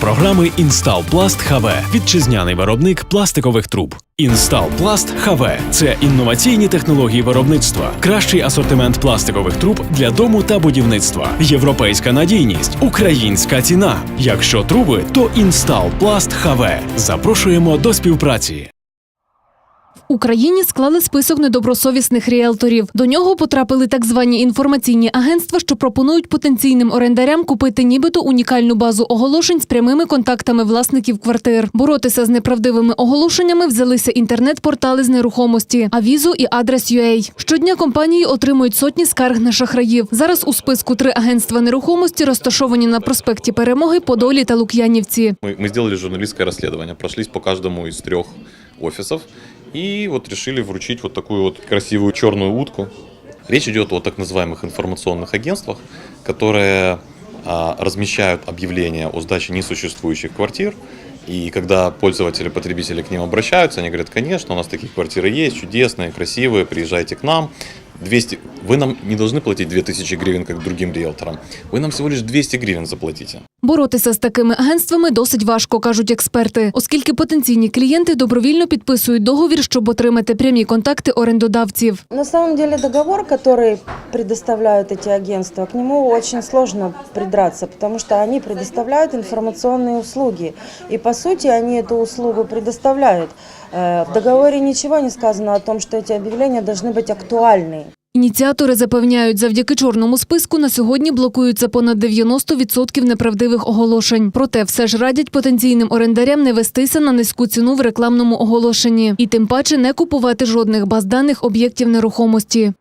програми Інсталпласт ХВ вітчизняний виробник пластикових труб. Інсталпласт ХВ це інноваційні технології виробництва, кращий асортимент пластикових труб для дому та будівництва, європейська надійність, українська ціна. Якщо труби, то Інсталпласт ХВ. Запрошуємо до співпраці. Україні склали список недобросовісних ріелторів. До нього потрапили так звані інформаційні агентства, що пропонують потенційним орендарям купити нібито унікальну базу оголошень з прямими контактами власників квартир. Боротися з неправдивими оголошеннями взялися інтернет-портали з нерухомості, Авізо і Адрес.ua. Щодня компанії отримують сотні скарг на шахраїв. Зараз у списку три агентства нерухомості розташовані на проспекті Перемоги, Подолі та Лук'янівці. Мы, мы сделали журналистское расследование, прошлись по каждому из трех офисов и вот решили вручить вот такую вот красивую черную утку. Речь идет о так называемых информационных агентствах, которые а, размещают объявления о сдаче несуществующих квартир. И когда пользователи, потребители к ним обращаются, они говорят, конечно, у нас такие квартиры есть, чудесные, красивые, приезжайте к нам. 200, вы нам не должны платить 2000 гривен, как другим риэлторам. Вы нам всего лишь 200 гривен заплатите. Боротися з такими агентствами досить важко, кажуть експерти, оскільки потенційні клієнти добровільно підписують договір, щоб отримати прямі контакти орендодавців. На самом деле договор, который предоставляют эти агентства, к нему очень сложно придраться, потому что они предоставляют информационные услуги. И по сути они эту услугу предоставляют. Э, В договоре ничего не сказано о том, что эти объявления должны быть актуальны. Ініціатори запевняють, завдяки чорному списку на сьогодні блокуються понад 90% неправдивих оголошень. Проте все ж радять потенційним орендарям не вестися на низьку ціну в рекламному оголошенні і тим паче не купувати жодних баз даних об'єктів нерухомості.